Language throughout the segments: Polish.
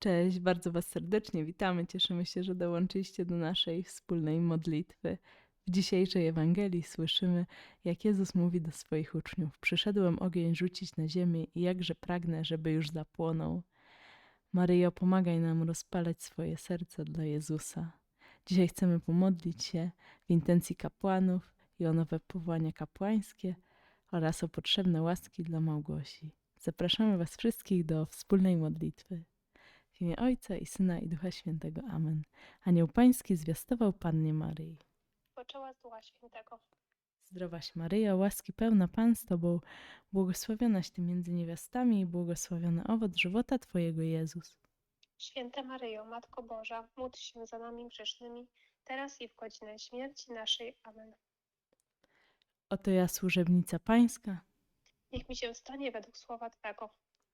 Cześć, bardzo Was serdecznie witamy. Cieszymy się, że dołączyliście do naszej wspólnej modlitwy. W dzisiejszej Ewangelii słyszymy, jak Jezus mówi do swoich uczniów: Przyszedłem ogień rzucić na ziemię i jakże pragnę, żeby już zapłonął. Maryjo, pomagaj nam rozpalać swoje serce dla Jezusa. Dzisiaj chcemy pomodlić się w intencji kapłanów i o nowe powołania kapłańskie oraz o potrzebne łaski dla Małgosi. Zapraszamy Was wszystkich do wspólnej modlitwy. W imię Ojca i Syna i Ducha Świętego. Amen. Anioł Pański zwiastował Pannie Maryi. poczęła z Ducha Świętego. Zdrowaś Maryjo, łaski pełna Pan z Tobą, błogosławionaś Ty między niewiastami i błogosławiony owoc żywota Twojego Jezus. Święta Maryjo, Matko Boża, módl się za nami grzesznymi, teraz i w godzinę śmierci naszej. Amen. Oto ja, służebnica Pańska. Niech mi się stanie według słowa Twego.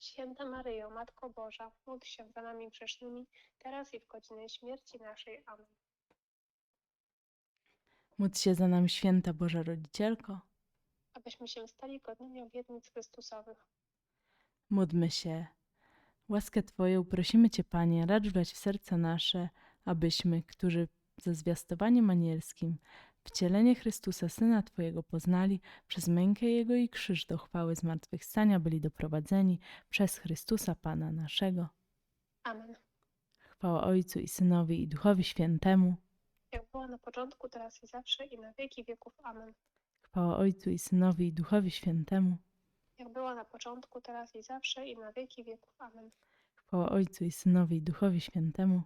Święta Maryjo, Matko Boża, módl się za nami grzesznymi, teraz i w godzinę śmierci naszej. Amen. Módl się za nami święta Boża Rodzicielko. Abyśmy się stali godnymi obietnic Chrystusowych. Módlmy się. Łaskę Twoją prosimy Cię, Panie, racz wlać w serca nasze, abyśmy, którzy ze zwiastowaniem anielskim wcielenie Chrystusa, Syna Twojego poznali, przez mękę Jego i krzyż do chwały zmartwychwstania byli doprowadzeni przez Chrystusa Pana naszego. Amen. Chwała Ojcu i Synowi i Duchowi Świętemu. Jak była na początku, teraz i zawsze, i na wieki wieków. Amen. Chwała Ojcu i Synowi i Duchowi Świętemu. Jak była na początku, teraz i zawsze, i na wieki wieków. Amen. Chwała Ojcu i Synowi i Duchowi Świętemu.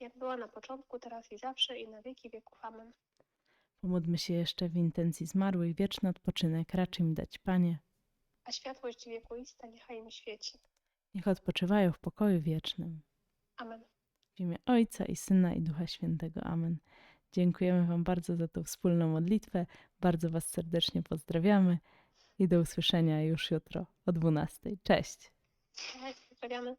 Jak była na początku, teraz i zawsze, i na wieki wieków. Amen. Pomódlmy się jeszcze w intencji zmarłych. Wieczny odpoczynek racz im dać, Panie. A światłość wiekuista niechaj im świeci. Niech odpoczywają w pokoju wiecznym. Amen. W imię Ojca i Syna i Ducha Świętego. Amen. Dziękujemy Wam bardzo za tą wspólną modlitwę. Bardzo Was serdecznie pozdrawiamy i do usłyszenia już jutro o 12. Cześć. Cześć, pozdrawiamy.